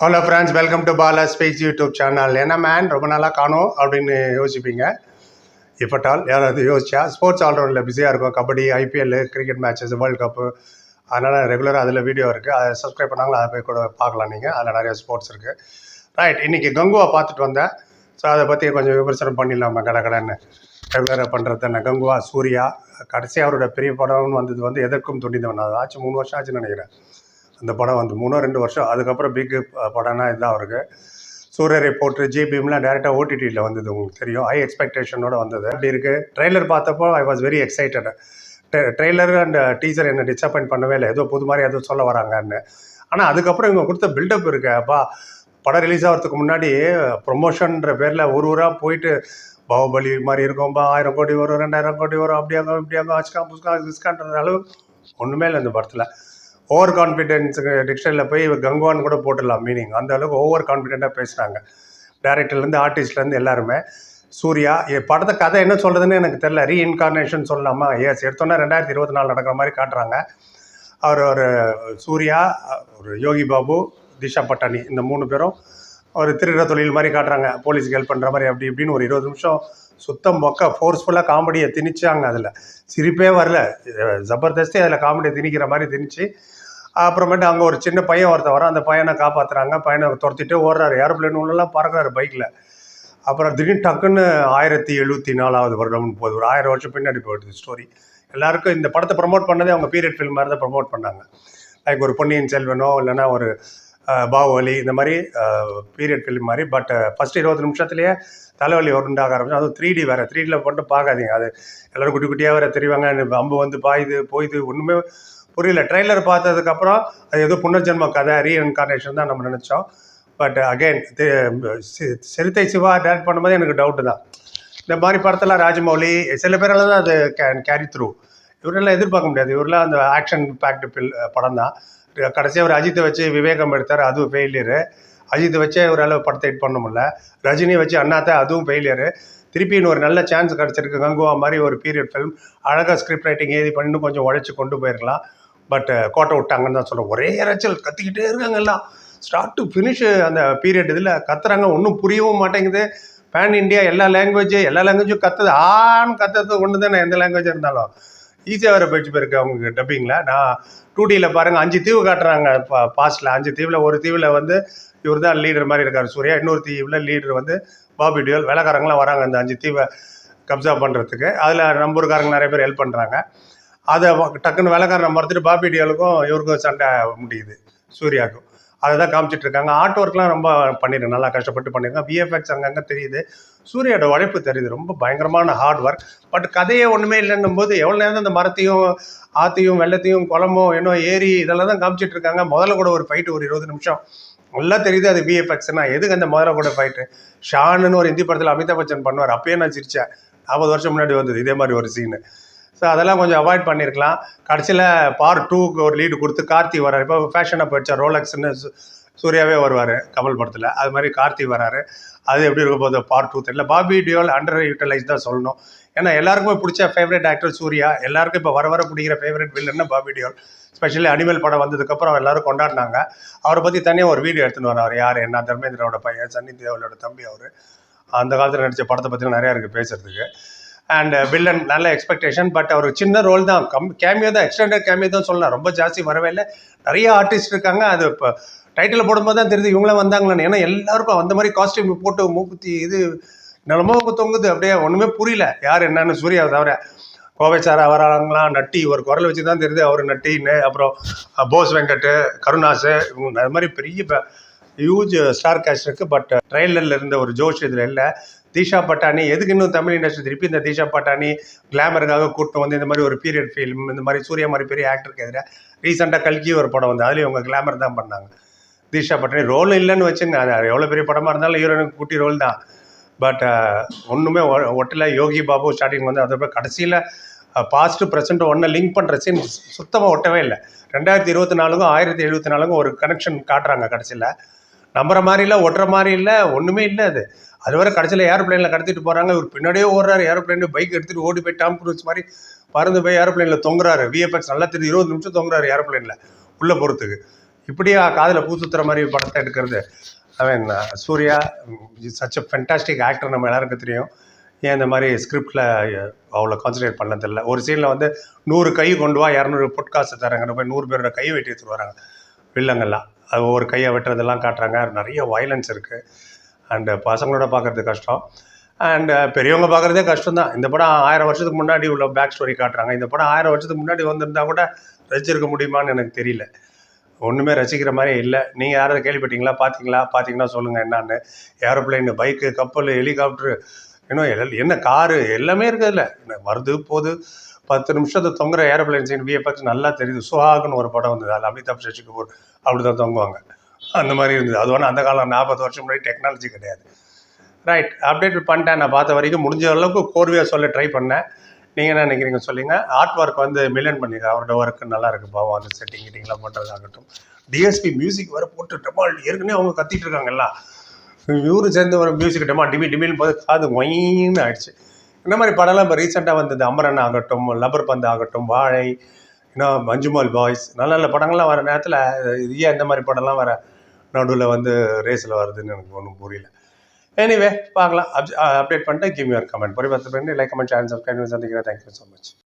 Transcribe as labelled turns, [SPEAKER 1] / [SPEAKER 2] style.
[SPEAKER 1] Hello friends welcome to Bala space YouTube channel என்ன man ரொம்ப நாளாக காணும் அப்படின்னு யோசிப்பீங்க. இஃபட்டால் யாராவது யோசிச்சா ஸ்போர்ட்ஸ் ஆல்ரவுண்டில் பிஸியாக இருக்கும். Kabaddi IPL cricket matches world cup அதனால் ரெகுலராக அதில் வீடியோ இருக்குது அதை சப்ஸ்கிரைப் பண்ணாங்களா அதை போய் கூட பார்க்கலாம் நீங்கள் அதில் நிறைய ஸ்போர்ட்ஸ் இருக்குது ரைட் இன்றைக்கி கங்குவா பார்த்துட்டு வந்தேன். ஸோ அதை பற்றி கொஞ்சம் விமர்சனம் பண்ணிடலாமா கடை கடைன்னு. ரெகுலராக பண்ணுறது தானே கங்குவா சூர்யா. கடைசி அவரோட பெரிய படம்னு வந்தது வந்து எதற்கும் துணிந்தவன் அது. ஆச்சு மூணு வருஷம் ஆச்சுன்னு நினைக்கிறேன். அந்த படம் வந்து மூணோ ரெண்டு வருஷம். அதுக்கப்புறம் பிக் படம்னா இதுதான் அவருக்கு. சூரிய போட்டு ஜிபிஎம்லாம் டேரெக்டாக ஓடிடியில் வந்தது உங்களுக்கு தெரியும். ஹை எக்ஸ்பெக்டேஷனோட வந்தது. அப்படி இருக்குது ட்ரெய்லர் பார்த்தப்போ I was very excited trailer and teaser என்ன டிசப்பாயின்ட் பண்ணவே இல்லை. ஏதோ புது மாதிரி ஏதோ சொல்ல வராங்கன்னு. ஆனால் அதுக்கப்புறம் இவங்க கொடுத்த பில்டப் இருக்கு. அப்பா படம் ரிலீஸ் ஆகிறதுக்கு முன்னாடி ப்ரொமோஷன்ற பேரில் ஒரு ஊராக போயிட்டு பாகுபலி மாதிரி இருக்கும்பா ஆயிரம் கோடி வரும் ரெண்டாயிரம் கோடி வரும் அப்படியாங்க இப்படியாங்க அச்சுக்கா புஸ்கா டிஸ்கான்ற அளவு ஒன்றுமே இல்லை இந்த படத்தில். ஓவர் கான்ஃபிடென்ஸுக்கு டிக்ஷனரியில் போய் கங்குவான் கூட போட்டுடலாம் மீனிங் அந்த அளவுக்கு ஓவர் கான்ஃபிடென்ட்டாக பேசுகிறாங்க டேரக்டர்லேருந்து ஆர்டிஸ்ட்லேருந்து எல்லாருமே. சூர்யா படத்தை கதை என்ன சொல்கிறதுன்னு எனக்கு தெரியல. ரீஇன்கார்னேஷன் சொல்லலாமா? எஸ் எடுத்தோன்னா ரெண்டாயிரத்தி இருபத்தி நாலு நடக்கிற மாதிரி காட்டுறாங்க. அவர் ஒரு சூர்யா ஒரு யோகி பாபு திஷா பட்டானி இந்த மூணு பேரும் ஒரு திருடுற தொழில் மாதிரி காட்டுறாங்க. போலீஸ்க்கு ஹெல்ப் பண்ணுற மாதிரி அப்படி இப்படின்னு ஒரு இருபது நிமிஷம் சுத்தம் மொக்க ஃபோர்ஸ்ஃபுல்லாக காமெடியை திணிச்சாங்க அதில். சிரிப்பே வரல. ஜபர்தஸ்தி அதில் காமெடியை திணிக்கிற மாதிரி திணிச்சு அப்புறமேட்டு அங்கே ஒரு சின்ன பையன் ஒருத்தர் வரான். அந்த பையனை காப்பாற்றுறாங்க பையனை துரத்திட்டு ஓடுறாரு. ஏரோப்ளேன் உள்ளெல்லாம் பறக்கிறாரு பைக்கில் அப்புறம் திடீர்னு டக்குன்னு ஆயிரத்தி எழுபத்தி நாலாவது வருடம்னு போகுது. ஒரு ஆயிரம் வருஷம் பின்னாடி போயிடுது ஸ்டோரி எல்லாருக்கும் இந்த படத்தை ப்ரமோட் பண்ணதே அவங்க பீரியட் ஃபில்ம் மாதிரி தான் ப்ரமோட் பண்ணாங்க. லைக் ஒரு பொன்னியின் செல்வனோ இல்லைன்னா ஒரு பாகுவலி பாகுபலி இந்த மாதிரி பீரியட் ஃபிலிம் மாதிரி பட் ஃபஸ்ட்டு இருபது நிமிஷத்துலேயே தலைவலி உருண்டாக ஆரம்பிச்சு அதுவும் த்ரீ டி வேறு த்ரீ டியில் போட்டு பார்க்காதீங்க. அது எல்லோரும் குட்டி குட்டியாக வேறு தெரிவாங்க அம்பு வந்து பாயுது போயுது ஒன்றுமே புரியல. ட்ரெய்லர் பார்த்ததுக்கப்புறம் அது ஏதோ புனர்ஜென்ம கதை ரீஇன்கார்னேஷன் தான் நம்ம நினச்சோம். But again Siruthai Siva direct பண்ணும்போது எனக்கு டவுட்டு தான். இந்த மாதிரி படத்தில் ராஜமௌலி சில பேரால் தான் அது கேன் கேரி த்ரூ இவரெல்லாம் எதிர்பார்க்க முடியாது. இவரெல்லாம் அந்த ஆக்ஷன் பேக்டு பில் படம் தான் கடைசியாக ஒரு அஜித்தை வச்சு விவேகம் எடுத்தார் அதுவும் ஃபெயிலியரு அஜித்தை வச்சே இவரால் படத்தை ஹிட் பண்ண முடியல. ரஜினியை வச்சு அண்ணாத்த அதுவும் ஃபெயிலியரு திருப்பி ஒரு நல்ல சான்ஸ் கிடச்சிருக்கு. கங்குவா மாதிரி ஒரு பீரியட் ஃபிலிம் அழகாக ஸ்கிரிப்ட் ரைட்டிங் எழுதி பண்ணி கொஞ்சம் உழைச்சி கொண்டு போயிருக்கலாம். பட் கோட்டை விட்டாங்கன்னு தான் சொல்கிறேன் ஒரே இறைச்சல் கத்திக்கிட்டே இருக்காங்க எல்லாம். ஸ்டார்ட் டு ஃபினிஷ் அந்த பீரியட் இதில் கத்துறாங்க. ஒன்றும் புரியவும் மாட்டேங்குது. பேன் இந்தியா எல்லா லாங்குவேஜ் எல்லா லாங்குவேஜும் கத்துது. ஆன்னு கத்துறது ஒன்று தானே எந்த லாங்குவேஜ் இருந்தாலும். ஈஸியாக வர பயிற்சி போயிருக்கு அவங்க டப்பிங்கில் நான் டூ டியில் பாருங்கள் அஞ்சு தீவு காட்டுறாங்க பா பாஸ்ட்டில் அஞ்சு தீவில் ஒரு தீவில் வந்து இவர் தான் லீடர் மாதிரி இருக்கார் சூர்யா. இன்னொரு தீவில் லீடர் வந்து பாபி டியோல். வேலைக்காரங்களாம் வராங்க அந்த அஞ்சு தீவை கப்ஜா பண்ணுறதுக்கு அதில் நம்பூர்காரங்க நிறைய பேர் ஹெல்ப் பண்ணுறாங்க அதை டக்குன்னு வேலைக்காரன் மறுத்துட்டு பாபி டியோலுக்கும் இவருக்கும் சண்டை முடியுது சூர்யாவுக்கும் அதை தான் காமிச்சிட்டு இருக்காங்க ஆர்ட் ஒர்க்லாம் ரொம்ப பண்ணிடுறேன் நல்லா கஷ்டப்பட்டு பண்ணியிருக்கேன் விஎஃப்எக்ஸ் அங்கங்கே தெரியுது. சூரியோட உழைப்பு தெரியுது. ரொம்ப பயங்கரமான ஹார்ட் ஒர்க் பட் கதையே ஒன்றுமே இல்லைன்னும் போது எவ்வளோ நேரம் அந்த மரத்தையும் ஆத்தையும் வெள்ளத்தையும் குளமும் இன்னும் ஏரி இதெல்லாம் தான் காமிச்சிட்டு இருக்காங்க முதல்ல கூட ஒரு ஃபைட்டு ஒரு இருபது நிமிஷம். நல்லா தெரியுது அது விஎஃப்எக்ஸ்னா எதுக்கு அந்த முதல்ல கூட ஃபைட்டு ஷானுன்னு ஒரு ஹிந்தி படத்தில் அமிதாப் பச்சன் பண்ணுவார். அப்பயே நான் சிரிச்சேன். நாற்பது வருஷம் முன்னாடி வந்தது இதே மாதிரி ஒரு சீனு ஸோ அதெல்லாம் கொஞ்சம் அவாய்ட் பண்ணியிருக்கலாம் கடைசியில் பார்ட் டூக்கு ஒரு லீடு கொடுத்து கார்த்தி வர்றார். இப்போ ஃபேஷனாக போயிடுச்சா. ரோலக்ஸ்ன்னு சூர்யாவே வருவார் கமல் படத்தில். அது மாதிரி கார்த்தி வராரு அது எப்படி இருக்க போகுது? பார்ட் டூ தெரியல. பாபி டியோல் அண்டர் யூட்டிலைஸ் தான் சொல்லணும். ஏன்னா எல்லாருக்குமே பிடிச்ச ஃபேவரட் ஆக்டர் சூர்யா. எல்லாருக்கும் இப்போ வர வர பிடிக்கிற ஃபேவரட் வில்லன்னா பாபி டியோல். ஸ்பெஷலி அனிமல் படம் வந்ததுக்கப்புறம் எல்லாரும் கொண்டாடினாங்க. அவரை பற்றி தனியாக ஒரு வீடியோ எடுத்துன்னு வரார் யார்? என்ன? தர்மேந்திராவோட பையன் சன்னி தேவலோட தம்பி அவர். அந்த காலத்தில் நடித்த படத்தை பற்றி நிறையா இருக்குது பேசுகிறதுக்கு அண்ட் வில்லன் uh, நல்ல எக்ஸ்பெக்டேஷன் பட் அவர் சின்ன ரோல் தான். கம் கேமியோ தான் எக்ஸ்டெண்டட் கேமியோ தான் சொல்லலாம். ரொம்ப ஜாஸ்தி வரவே இல்லை. நிறைய ஆர்டிஸ்ட் இருக்காங்க. அது இப்போ டைட்டில் போடும்போது தான் தெரியுது இவங்களாம் வந்தாங்களான்னு. ஏன்னா எல்லாருக்கும் அந்த மாதிரி காஸ்டியூம் போட்டு மூக்குத்தி இது நிலமோ தொங்குது. அப்படியே ஒன்றுமே புரியல. யார் என்னன்னு சூர்யா தவிர. கோவை சார் வராங்களாம் நட்டி ஒரு குரல் வச்சு தான் தெரியுது. அவர் நட்டின்னு அப்புறம் போஸ் வெங்கட் கருணாஸ் இவங்க அது மாதிரி பெரிய ஹியூஜ் ஸ்டார் கேஸ்ட் இருக்குது பட் ட்ரெயிலரில் இருந்த ஒரு ஜோஷ் இதில் இல்லை. தீஷா பட்டானி எதுக்கு இன்னும் தமிழ் இண்டஸ்ட்ரி திருப்பி இந்த தீஷா பட்டானி கிளாமருக்காக கூட்டம் வந்து இந்த மாதிரி ஒரு பீரியட் ஃபிலிம் இந்த மாதிரி சூர்யா மாதிரி பெரிய ஆக்டருக்கு எதிராக ரீசெண்டாக கல்கி ஒரு படம் வந்து அதுலேயும் அவங்க கிளாமர் தான் பண்ணாங்க. தீஷா பட்டானி ரோல் இல்லைன்னு வச்சுங்க அது எவ்வளோ பெரிய படமாக இருந்தாலும் ஹீரோனுக்கு குட்டி ரோல் தான். பட் ஒன்றுமே ஒட்டில். யோகி பாபு ஸ்டார்டிங் வந்து அதோட கடைசியில் பாஸ்ட் ப்ரெசென்ட் ஒன்றை லிங்க் பண்ணுற சீன் சுத்தமாக ஒட்டவே இல்லை. ரெண்டாயிரத்தி இருபத்தி நாலுக்கும் ஆயிரத்தி எழுபத்தி நாலுக்கும் ஒரு கனெக்ஷன் காட்டுறாங்க கடைசியில். நம்புற மாதிரி இல்லை ஒட்டுற மாதிரி இல்லை ஒன்றுமே இல்லை அது. அது வர கடைசியில் ஏரோப்ளேனில் கடத்திட்டு போகிறாங்க இவர் பின்னாடியே ஓடுறாரு. ஏரோப்ளேன் பைக் எடுத்துகிட்டு ஓடி போய் டாம் குரூஸ் மாதிரி பறந்து போய் ஏரோப்ளேனில் தொங்குறாரு. விஎஃப்எக்ஸ் நல்லா தெரியுது. இருபது நிமிஷம் தொங்குறாரு ஏரோப்ளேனில் உள்ளே போகிறதுக்கு இப்படியா காதில் பூ சுத்துற மாதிரி படத்தை எடுக்கிறது. அவன் Suriya such a fantastic actor நம்ம எல்லாருக்கும் தெரியும். ஏன் இந்த மாதிரி ஸ்கிரிப்டில் அவ்வளோ கான்சன்ட்ரேட் பண்ணதில்ல. ஒரு சீனில் வந்து நூறு கை கொண்டு வா இரநூறு பொட்காசு தராங்க போய் நூறு பேரோட கை வெட்டி எடுத்துகிட்டு வராங்க வில்லங்கள்லாம். அது ஒவ்வொரு கையை வெட்டுறதெல்லாம் காட்டுறாங்க. நிறைய வயலன்ஸ் இருக்குது அண்டு பசங்களோட பார்க்குறது கஷ்டம். அண்ட் பெரியவங்க பார்க்குறதே கஷ்டம் தான் இந்த படம் ஆயிரம் வருஷத்துக்கு முன்னாடி உள்ள பேக் ஸ்டோரி காட்டுறாங்க. இந்த படம் ஆயிரம் வருஷத்துக்கு முன்னாடி வந்திருந்தா கூட ரசிச்சிருக்க முடியுமான்னு எனக்கு தெரியல. ஒன்றுமே ரசிக்கிற மாதிரி இல்லை. நீங்கள் யாராவது கேள்விப்பட்டீங்களா? பார்த்தீங்களா? பார்த்தீங்கன்னா சொல்லுங்கள் என்னான்னு. ஏரோப்ளைனு பைக்கு கப்பல் ஹெலிகாப்டரு இன்னும் என்ன காரு எல்லாமே இருக்குதுல்ல. என்ன வருது போகுது. பத்து நிமிஷத்தை தொங்குற ஏரோப்ளைன் சீன் விஎஃப்எக்ஸ் நல்லா தெரியுது. சுஹாகுன்னு ஒரு படம் வந்தது. அதில் அமிதாப் சசி கபூர் அப்படி தான் தொங்குவாங்க. அந்த மாதிரி இருந்தது. அது ஒன்று அந்த காலம் நாற்பது வருஷம் முன்னாடி டெக்னாலஜி கிடையாது. ரைட் அப்டேட் பண்ணிட்டேன். நான் பார்த்த வரைக்கும் முடிஞ்ச அளவுக்கு கோர்வையாக சொல்ல ட்ரை பண்ணேன். நீங்கள் என்ன நினைக்கிறீங்க சொல்லிங்க. ஆர்ட் ஒர்க் வந்து மில்லியன் பண்ணிங்க அவரோட ஒர்க்கு நல்லா இருக்கு. பாவம் அந்த செட்டிங் கிட்டிங்லாம் பண்ணுறதாகட்டும் டிஎஸ்பி மியூசிக் வர போட்டு டமால் ஏற்கனவே அவங்க கத்திட்டு இருக்காங்கல்ல. இவரும் சேர்ந்து வர மியூசிக் டமா டிமி டிமின்னு போது காது ஒயின்னு ஆயிடுச்சு. இந்த மாதிரி படம்லாம் இப்போ ரீசெண்டாக வந்தது. அமரன் ஆகட்டும் லப்பர் பந்து ஆகட்டும் வாழை இன்னும் மஞ்சுமால் பாய்ஸ் நல்ல நல்ல படங்கள்லாம் வர நேரத்தில் ஏன் இந்த மாதிரி படம்லாம் வர நடுவில் வந்து ரேஸில் வருதுன்னு எனக்கு ஒன்றும் புரியல. எனிவே பார்க்கலாம். அப்டேட் பண்ணிட்டு கிவ் யுவர் கமெண்ட் பரிவர்த்தனை பண்ணி லைக் கமெண்ட் சேனல் சப்ஸ்கிரைப் சந்திக்கிறேன். Thank you so much